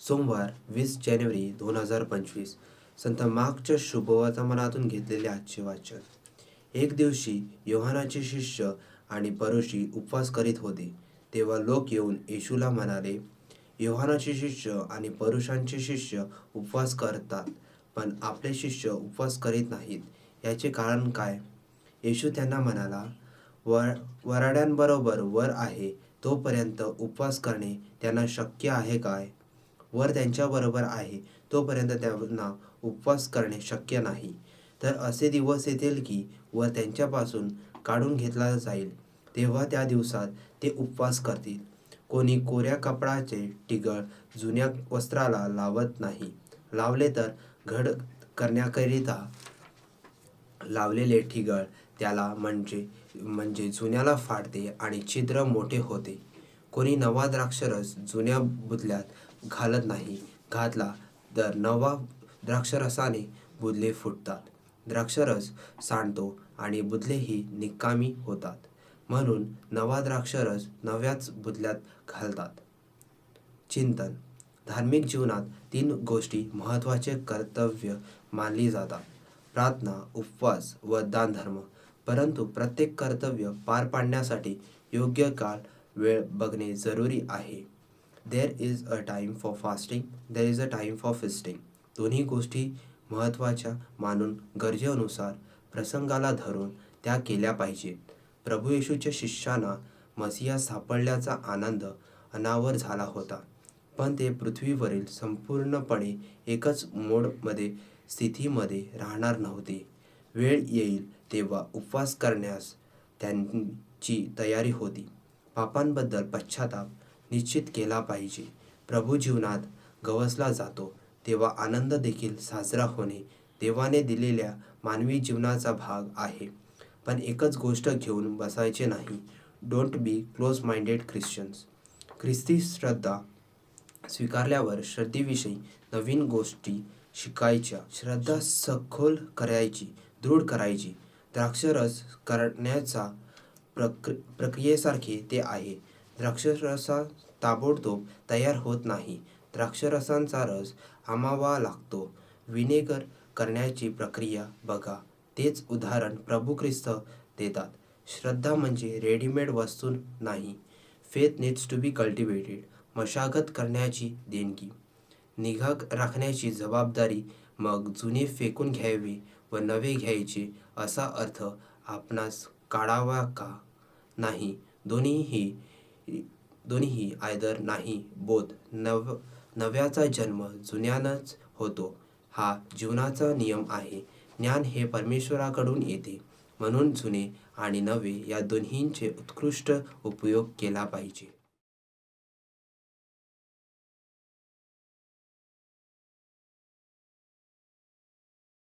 सोमवार वीस जानेवारी दोन हजार पंचवीस. संत मार्कच्या शुभवर्तमानातून घेतलेले आजचे वाचन. एक दिवशी योहानाचे शिष्य आणि परोशी उपवास करीत होते. तेव्हा लोक येऊन येशूला म्हणाले योहानाचे शिष्य आणि परुषांचे शिष्य उपवास करतात पण आपले शिष्य उपवास करीत नाहीत. याचे कारण काय? येशू त्यांना म्हणाला वर वराड्यांबरोबर वर आहे तोपर्यंत उपवास करणे त्यांना शक्य आहे काय? वर त्यांच्याबरोबर आहे तोपर्यंत त्यांना उपवास करणे शक्य नाही. तर असे दिवस येतील की वर त्यांच्यापासून काढून घेतला जाईल तेव्हा त्या दिवसात ते उपवास करतील. कोणी कोऱ्या कपडाचे टिगळ जुन्या वस्त्राला लावत नाही. लावले तर घड करण्याकरिता लावलेले ठिगळ त्याला म्हणजे म्हणजे जुन्याला फाडते आणि छिद्र मोठे होते. कोणी नवा द्राक्षरस जुन्या बुदल्यात घालत नाही. घातला तर नवा द्राक्षरसाने बुदले फुटतात. द्राक्षरस सांडतो आणि बुदलेही निकामी होतात. म्हणून नवा द्राक्षरस नव्याच बुदल्यात घालतात. चिंतन. धार्मिक जीवनात तीन गोष्टी महत्त्वाचे कर्तव्य मानली जातात. प्रार्थना उपवास व दानधर्म. परंतु प्रत्येक कर्तव्य पार पाडण्यासाठी योग्य काळ वेळ बघणे जरुरी आहे. There is a time for fasting there is a time for feasting दोन्ही गोष्टी महत्त्वाच्या मानून गरजेनुसार प्रसंगाला धरून त्या केल्या पाहिजेत. प्रभू येशूच्या शिष्यांना मसिया सापडल्याचा आनंद अनावर झाला होता. पण ते पृथ्वीवरील संपूर्णपणे एकच मोडमध्ये स्थितीमध्ये राहणार नव्हते. वेळ येईल तेव्हा उपवास करण्यास त्यांची तयारी होती. पापांबद्दल पश्चाताप निश्चित केला पाहिजे. प्रभू जीवनात गवसला जातो तेव्हा आनंद देखील साजरा होणे देवाने दिलेल्या मानवी जीवनाचा भाग आहे. पण एकच गोष्ट घेऊन बसायचे नाही. Don't be close minded Christians ख्रिस्ती श्रद्धा स्वीकारल्यावर श्रद्धेविषयी नवीन गोष्टी शिकायच्या श्रद्धा सखोल करायची दृढ करायची. द्राक्षरस करण्याचा प्रक्र प्रक्रियेसारखे ते आहे. द्राक्षरसा ताबडतोब तयार होत नाही. द्राक्षरसांचा रस आमावा लागतो. विनेगर करण्याची प्रक्रिया बघा. तेच उदाहरण प्रभू ख्रिस्त देतात. श्रद्धा म्हणजे रेडीमेड वस्तू नाही. Faith needs to be cultivated मशागत करण्याची देणगी. निगा राखण्याची जबाबदारी मग जुने फेकून घ्यावे व नवे घ्यायचे असा अर्थ आपणास काढावा का? नाही. दोन्हीही दोन्हीही आयदर नाही बोध. नव नव्याचा जन्म जुन्यानंच होतो. हा जीवनाचा नियम आहे. ज्ञान हे परमेश्वराकडून येते. म्हणून जुने आणि नवे या दोन्हींचे उत्कृष्ट उपयोग केला पाहिजे.